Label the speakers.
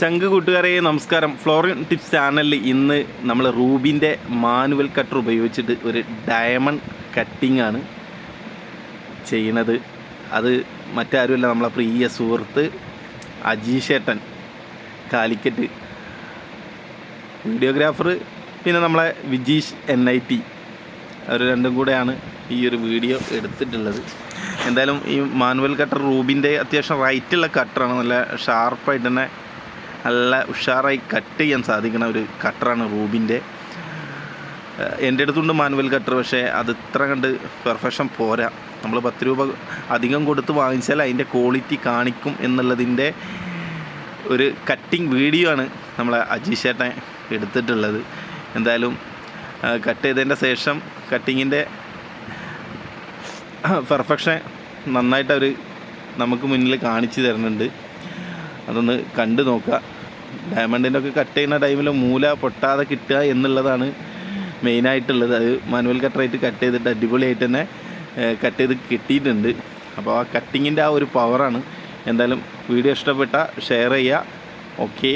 Speaker 1: ചങ്ക് കൂട്ടുകാരെ നമസ്കാരം. Florin tips ചാനലിൽ ഇന്ന് നമ്മൾ റൂബിന്റെ മാനുവൽ കട്ടർ ഉപയോഗിച്ചിട്ട് ഒരു ഡയമണ്ട് കട്ടിംഗ് ആണ് ചെയ്യണത്. അത് മറ്റാരുമല്ല നമ്മളെ പ്രിയ സുഹൃത്ത് അജീഷേട്ടൻ കാലിക്കറ്റ്. വീഡിയോഗ്രാഫർ പിന്നെ നമ്മളെ വിജീഷ് എൻ ഐ ടി അവർ രണ്ടും കൂടെയാണ് ഈ ഒരു വീഡിയോ എടുത്തിട്ടുള്ളത്. എന്തായാലും ഈ മാനുവൽ കട്ടർ റൂബിന്റെ അത്യാവശ്യം റൈറ്റുള്ള കട്ടറാണ്. നല്ല ഷാർപ്പായിട്ട് തന്നെ നല്ല ഉഷാറായി കട്ട് ചെയ്യാൻ സാധിക്കുന്ന ഒരു കട്ടറാണ് റൂബിന്റെ. എന്റെ അടുത്തുണ്ട് മാനുവൽ കട്ടർ പക്ഷേ അത് ഇത്ര കണ്ട് പെർഫെക്ഷൻ പോരാ. നമ്മൾ പത്ത് രൂപ അധികം കൊടുത്ത് വാങ്ങിച്ചാൽ അതിന്റെ ക്വാളിറ്റി കാണിക്കും എന്നുള്ളതിന്റെ ഒരു കട്ടിങ് വീഡിയോ ആണ് നമ്മളെ അജീഷേട്ടൻ എടുത്തിട്ടുള്ളത്. എന്തായാലും കട്ട് ചെയ്തതിന്റെ ശേഷം കട്ടിങ്ങിന്റെ പെർഫെക്ഷൻ നന്നായിട്ട് അവർ നമുക്ക് മുന്നിൽ കാണിച്ചു തരുന്നുണ്ട്. അതൊന്ന് കണ്ടു നോക്കുക. ഡയമണ്ടിന്റെ ഒക്കെ കട്ട് ചെയ്യുന്ന ടൈമിൽ മൂല പൊട്ടാതെ കിട്ടുക എന്നുള്ളതാണ് മെയിനായിട്ടുള്ളത് അത് മാനുവൽ കട്ടറായിട്ട് കട്ട് ചെയ്തിട്ട് അടിപൊളിയായിട്ട് തന്നെ കട്ട് ചെയ്ത് കിട്ടിയിട്ടുണ്ട്. അപ്പോൾ ആ കട്ടിങ്ങിന്റെ ആ ഒരു പവറാണ് എന്തായാലും വീഡിയോ ഇഷ്ടപ്പെട്ടാൽ ഷെയർ ചെയ്യുക. ഓക്കെ